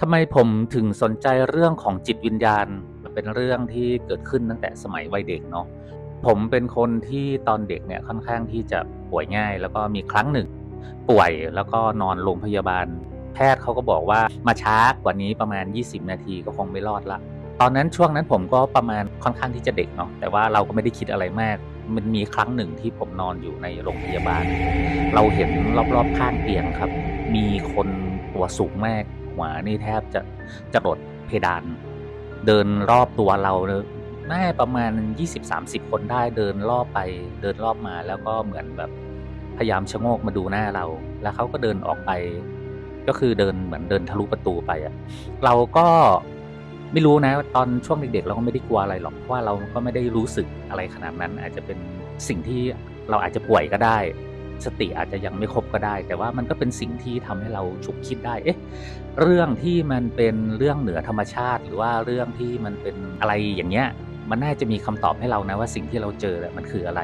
ทำไมผมถึงสนใจเรื่องของจิตวิญญาณ มันเป็นเรื่องที่เกิดขึ้นตั้งแต่สมัยวัยเด็กเนาะผมเป็นคนที่ตอนเด็กเนี่ยค่อนข้างที่จะป่วยง่าย แล้วก็มีครั้งหนึ่ง ป่วยแล้วก็นอนโรงพยาบาล แพทย์เขาก็บอกว่ามาช้ากว่านี้ประมาณ 20 นาทีก็คงไม่รอดละ ตอนนั้นช่วงนั้นผมก็ประมาณค่อนข้างที่จะเด็กเนาะแต่ว่าเราก็ไม่ได้คิดอะไรมาก มันมีครั้งหนึ่งที่ผมนอนอยู่ในโรงพยาบาล เราเห็นรอบๆข้างเตียงครับ มีคนตัวสูงมาก หัวนี่แทบจะจะรดเพดาน เดินรอบตัวเราเลยน่าประมาณ 20-30 คนได้เดินรอบไป เดินรอบมาแล้วก็เหมือนแบบพยายามชะโงกมาดูหน้าเรา แล้วเขาก็เดินออกไป ก็คือเดินเหมือนเดินทะลุประตูไปอะเราก็ไม่รู้นะตอนช่วงเด็กๆเราก็ไม่ได้กลัวอะไรหรอกเพราะว่าเราก็ไม่ได้รู้สึกอะไรขนาดนั้น อาจจะเป็นสิ่งที่เราอาจจะป่วยก็ได้ สติอาจจะยังไม่ครบก็ได้ แต่ว่ามันก็เป็นสิ่งที่ทำให้เราฉุกคิดได้เอ๊ะเรื่องที่มันเป็นเรื่องเหนือธรรมชาติ หรือว่าเรื่องที่มันเป็นอะไรอย่างเงี้ยมันน่าจะมีคำตอบให้เรานะว่าสิ่งที่เราเจอมันคืออะไร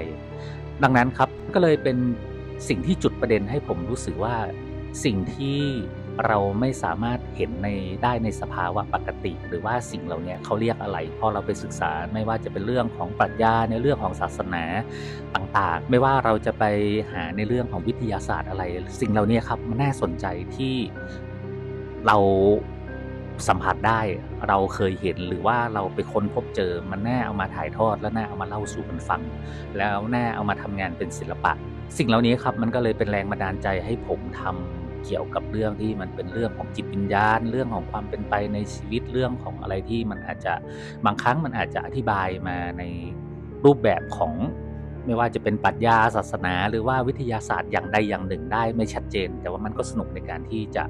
ดังนั้นครับก็เลยเป็นสิ่งที่จุดประเด็นให้ผมรู้สึกว่า สิ่งที่เราไม่สามารถเห็นในได้ในสภาวะปกติ หรือว่าสิ่งเหล่านี้เขาเรียกอะไรพอเราไปศึกษาไม่ว่าจะเป็นเรื่องของปรัชญาในเรื่องของศาสนาต่างๆ ไม่ว่าเราจะไปหาในเรื่องของวิทยาศาสตร์อะไร สิ่งเหล่านี้ครับมันน่าสนใจที่เราสัมผัสได้เราเคยเห็นหรือว่าเราไปค้นพบเจอมันน่าเอามาถ่ายทอดและน่าเอามาเล่าสู่กันฟัง แล้วน่าเอามาทำงานเป็นศิลปะ สิ่งเหล่านี้ครับมันก็เลยเป็นแรงบันดาลใจให้ผมทำ เกี่ยวกับเรื่องที่มันเป็นเรื่องของจิตวิญญาณ เรื่องของความเป็นไปในชีวิตเรื่องของอะไรที่มันอาจจะบางครั้งมันอาจจะอธิบายมาในรูปแบบของไม่ว่าจะเป็นปรัชญาศาสนา หรือว่าวิทยาศาสตร์อย่างใดอย่างหนึ่งได้ไม่ชัดเจน แต่ว่ามันก็สนุกในการที่จะ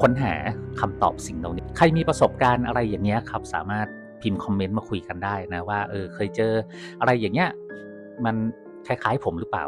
ค้นหาคำตอบสิ่งเหล่านี้ ใครมีประสบการณ์อะไรอย่างเงี้ยครับ สามารถพิมพ์คอมเมนต์มาคุยกันได้นะว่าเออเคยเจออะไรอย่างเงี้ยมันคล้ายๆผมหรือเปล่า